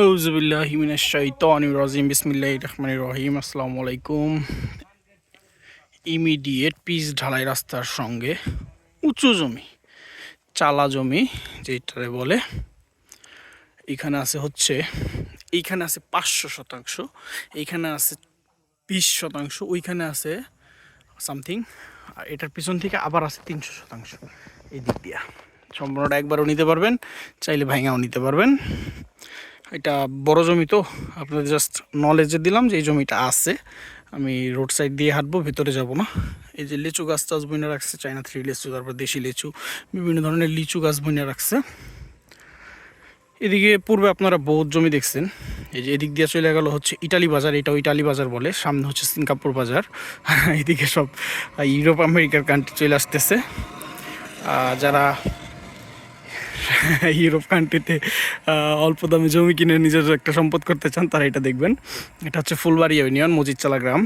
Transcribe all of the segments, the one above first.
বিসমিল্লাহ রহিম আলাইকুম immediate pitch ঢালাই রাস্তার সঙ্গে উঁচু জমি, চালা জমি, যেটারে বলে। এখানে আছে হচ্ছে এইখানে আছে পাঁচশো শতাংশ এইখানে আছে বিশ শতাংশ, ওইখানে আছে সামথিং আর এটার পিছন থেকে আবার আছে তিনশো শতাংশ। এই দিক দিয়া। সম্পূর্ণটা একবারও নিতে পারবেন, চাইলে ভাইঙাও নিতে পারবেন। এটা বড় জমি তো, আপনাদের জাস্ট নলেজে দিলাম যে এই জমিটা আছে। আমি রোড সাইড দিয়ে হাঁটবো, ভিতরে যাব না। এই যে লিচু গাছ টাছ বইনে রাখছে চাইনা থ্রি লিচু, তারপর দেশি লিচু, বিভিন্ন ধরনের লিচু গাছ বইনে রাখছে। এদিকে পূর্বে আপনারা বহুত জমি দেখছেন। এই যে এদিক দিয়ে চলে গেল হচ্ছে ইটালি বাজার, এটাও ইটালি বাজার বলে, সামনে হচ্ছে সিঙ্গাপুর বাজার। এদিকে সব ইউরোপ, আমেরিকার কান্ট্রি চলে আসতেছে। যারা ইউরোপ কান্ট্রিতে অল্প দামে জমি কিনে নিজের একটা সম্পদ করতে চান, তারা এটা দেখবেন। এটা হচ্ছে ফুলবাড়ি ইউনিয়ন, মজিদচালা গ্রাম,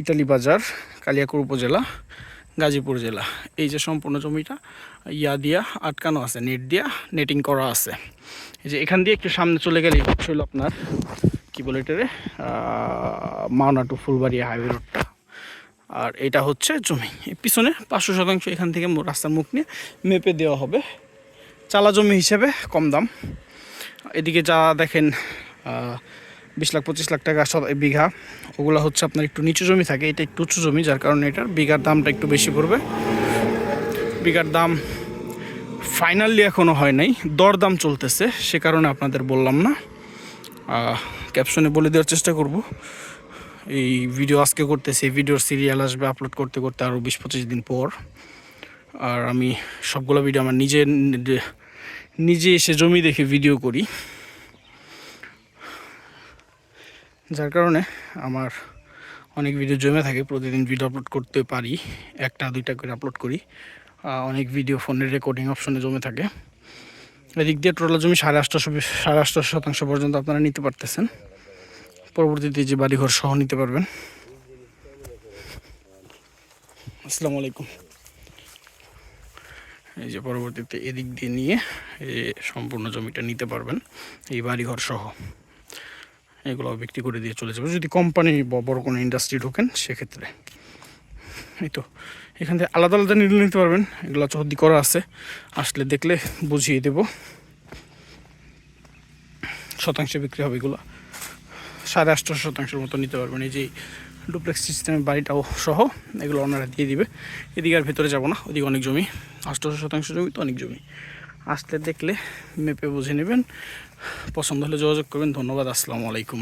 ইটালি বাজার, কালিয়াকুর উপজেলা, গাজীপুর জেলা। এই যে সম্পূর্ণ জমিটা, ইয়া দিয়া আটকানো আছে, নেট দিয়া নেটিং করা আছে। এই যে এখান দিয়ে একটু সামনে চলে গেলে হচ্ছে হলো আপনার, কী বলে এটারে? মাওনা টু ফুলবাড়িয়া হাইওয়ে রোডটা। আর এটা হচ্ছে জমি। পিছনে পাঁচশো শতাংশ এখান থেকে রাস্তার মুখ নিয়ে মেপে দেওয়া হবে। চালা জমি হিসেবে কম দাম। এদিকে যা দেখেন বিশ লাখ, পঁচিশ লাখ টাকা বিঘা। ওগুলো হচ্ছে আপনার একটু নিচু জমি থাকে, এটা একটু উঁচু জমি, যার কারণে এটার বিঘার দামটা একটু বেশি পড়বে। বিঘার দাম ফাইনালি এখনও হয় নাই, দরদাম চলতেছে, সে কারণে আপনাদের বললাম না। ক্যাপশনে বলে দেওয়ার চেষ্টা করব। এই ভিডিও আজকে করতেছি ভিডিওর সিরিয়াল আসবে আপলোড করতে করতে আরও বিশ পঁচিশ দিন পর। আর আমি সবগুলো ভিডিও আমার নিজে নিজে এসে জমি দেখে ভিডিও করি। যার কারণে আমার অনেক ভিডিও জমে থাকে, প্রতিদিন ভিডিও আপলোড করতে পারি, একটা, দুইটা করে আপলোড করি। অনেক ভিডিও ফোনের রেকর্ডিং অপশনে জমে থাকে। এদিক দিয়ে টোটাল জমি সাড়ে আটশোশো সাড়ে আটশোশো শতাংশ পর্যন্ত আপনারা নিতে পারতেছেন। পরবর্তীতে যে বাড়িঘর সহ নিতে পারবেন। আসসালামু আলাইকুম। এই যে পরবর্তীতে এদিক দিয়ে নিয়ে এই সম্পূর্ণ জমিটা নিতে পারবেন, এই বাড়িঘর সহ। এগুলো বিক্রি করে দিয়ে চলে যাবে। যদি কোম্পানি বড় কোনো ইন্ডাস্ট্রি ঢোকেন, সেক্ষেত্রে। এই তো, এখান থেকে আলাদা আলাদা নিলে নিতে পারবেন। এগুলো চৌহদ্দি করা আছে, আসলে দেখলে বুঝিয়ে দেব। শতাংশে বিক্রি হবে এগুলো। সাড়ে আটশো শতাংশের মতো নিতে পারবেন। এই যে ডুপ্লেক্স সিস্টেমের বাড়িটাও সহ, এগুলো ওনারা দিয়ে দিবে। এদিকে আর ভেতরে যাব না, ওদিকে অনেক জমি অষ্টশো শতাংশ জমি তো অনেক জমি। আসলে দেখলে, মেপে বুঝে নেবেন। পছন্দ হলে যোগাযোগ করবেন। ধন্যবাদ, আসসালামু আলাইকুম।